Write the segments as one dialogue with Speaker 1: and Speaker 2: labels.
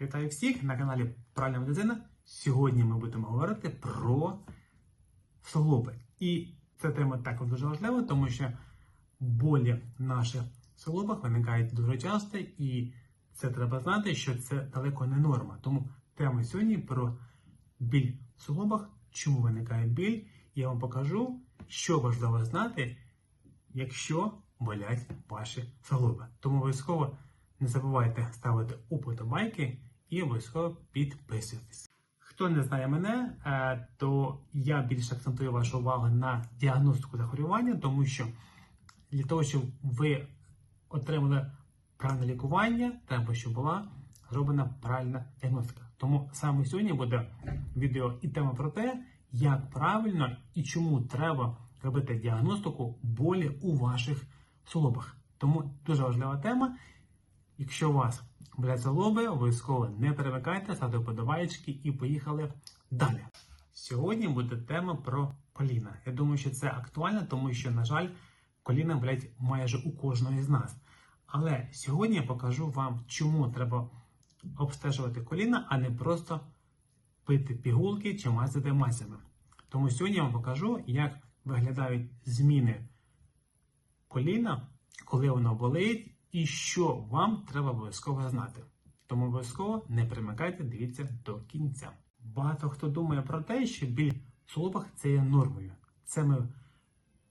Speaker 1: Вітаю всіх на каналі Правильна медицина. Сьогодні ми будемо говорити про суглоби. І ця тема також дуже важлива, тому що болі в наших суглобах виникають дуже часто, і це треба знати, що це далеко не норма. Тому тема сьогодні про біль в суглобах, чому виникає біль. Я вам покажу, що важливо знати, якщо болять ваші суглоби. Тому обов'язково не забувайте ставити уподобайки і обов'язково підписуйтесь. Хто не знає мене, е, то я більше акцентую вашу увагу на діагностику захворювання, тому що для того, щоб ви отримали правильне лікування, треба, щоб була зроблена правильна діагностика. Тому саме сьогодні буде відео і тема про те, як правильно і чому треба робити діагностику болі у ваших суглобах. Тому дуже важлива тема. Якщо у вас болять залоби, обов'язково не перемикайте, ставте вподобаєчки і поїхали далі. Сьогодні буде тема про коліна. Я думаю, що це актуально, тому що, на жаль, коліна болять майже у кожного з нас. Але сьогодні я покажу вам, чому треба обстежувати коліна, а не просто пити пігулки чи мазати мазями. Тому сьогодні я вам покажу, як виглядають зміни коліна, коли воно болить, і що вам треба обов'язково знати. Тому обов'язково не примикайте, дивіться до кінця. Багато хто думає про те, що біль в суглобах це є нормою. Це ми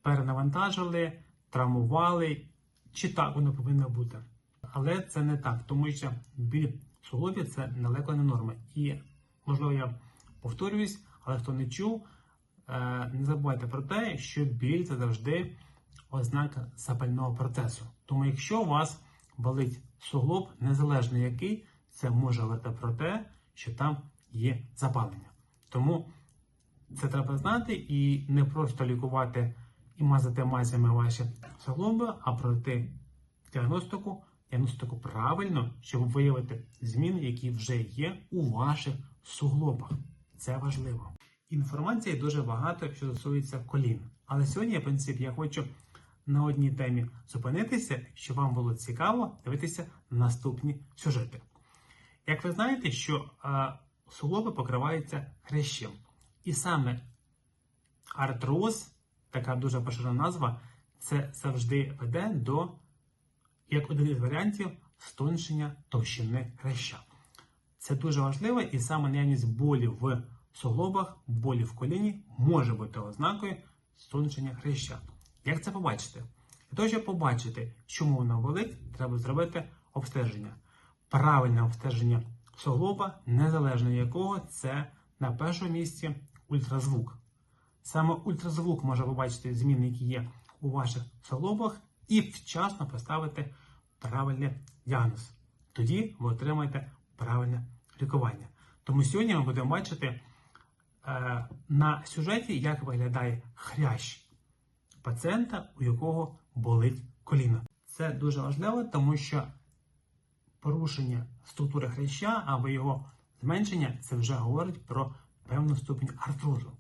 Speaker 1: перенавантажили, травмували, чи так воно повинно бути. Але це не так, тому що біль в суглобі це далеко не норма. І, можливо, я повторююсь, але хто не чув, е, не забувайте про те, що біль це завжди ознака запального процесу. Тому, якщо у вас болить суглоб, незалежно який, це може говорити про те, що там є запалення. Тому це треба знати і не просто лікувати і мазати мазями ваші суглоби, а пройти діагностику, діагностику правильно, щоб виявити зміни, які вже є у ваших суглобах. Це важливо. Інформації дуже багато, що стосується колін. Але сьогодні, в принципі, я хочу на одній темі зупинитися, щоб вам було цікаво дивитися наступні сюжети. Як ви знаєте, що е, суглоби покриваються хрящем. І саме артроз, така дуже поширена назва, це завжди веде до, як один із варіантів, стоншення товщини хряща. Це дуже важливо, і саме наявність болі в суглобах, болі в коліні може бути ознакою стоншення хряща. Як це побачити? Для того, щоб побачити, чому воно болить, треба зробити обстеження. Правильне обстеження суглоба, незалежно якого, це на першому місці ультразвук. Саме ультразвук може побачити зміни, які є у ваших суглобах, і вчасно поставити правильний діагноз. Тоді ви отримаєте правильне лікування. Тому сьогодні ми будемо бачити на сюжеті, як виглядає хрящ пацієнта, у якого болить коліно. Це дуже важливо, тому що порушення структури хряща або його зменшення це вже говорить про певну ступінь артрозу.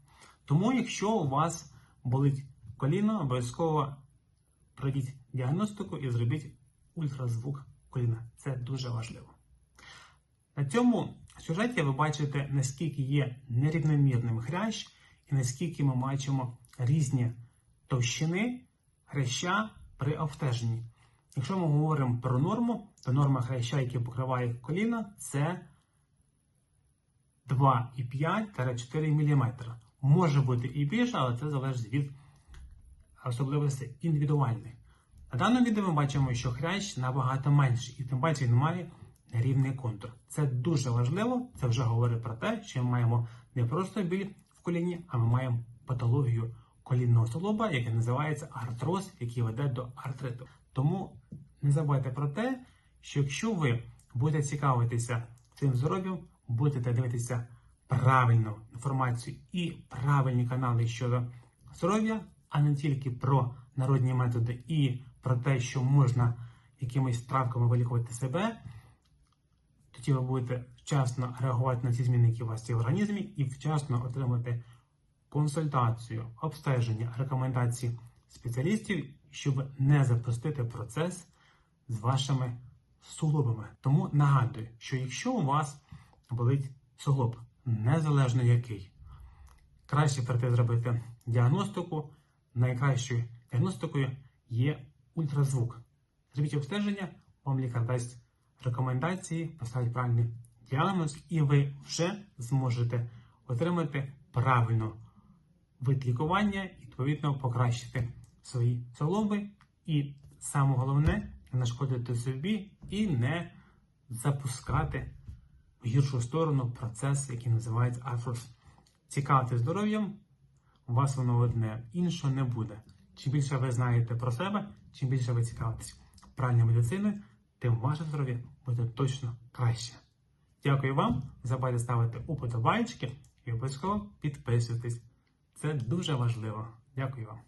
Speaker 1: Тому, якщо у вас болить коліно, обов'язково пройдіть діагностику і зробіть ультразвук коліна. Це дуже важливо. На цьому сюжеті ви бачите, наскільки є нерівномірним хрящ і наскільки ми бачимо різні товщини хряща при обстеженні. Якщо ми говоримо про норму, то норма хряща, який покриває коліна, це 2,5-4 мм. Може бути і більше, але це залежить від особливостей індивідуальних. На даному відео ми бачимо, що хрящ набагато менший, і тим паче він має рівний контур. Це дуже важливо, це вже говорить про те, що ми маємо не просто біль в коліні, а ми маємо патологію колінного суглоба, яке називається артроз, який веде до артриту. Тому не забувайте про те, що якщо ви будете цікавитися цим здоров'ям, будете дивитися правильну інформацію і правильні канали щодо здоров'я, а не тільки про народні методи і про те, що можна якимись травками вилікувати себе, ви будете вчасно реагувати на ці зміни, які у вас є в організмі, і вчасно отримати консультацію, обстеження, рекомендації спеціалістів, щоб не запустити процес з вашими суглобами. Тому нагадую, що якщо у вас болить суглоб, незалежно який, краще прийти зробити діагностику. Найкращою діагностикою є ультразвук. Зробіть обстеження, вам лікар дасть рекомендації, поставить правильний діагноз, і ви вже зможете отримати правильну вид лікування і відповідно покращити свої суглоби. І саме головне не нашкодити собі і не запускати в гіршу сторону процес, який називається артрос. Цікавте здоров'ям, у вас воно одне, іншого не буде. Чим більше ви знаєте про себе, чим більше ви цікавитесь правильною медициною, тим ваше здоров'я буде точно краще. Дякую вам, не забувайте ставити уподобайки і обов'язково підписуйтесь. Це дуже важливо. Дякую вам.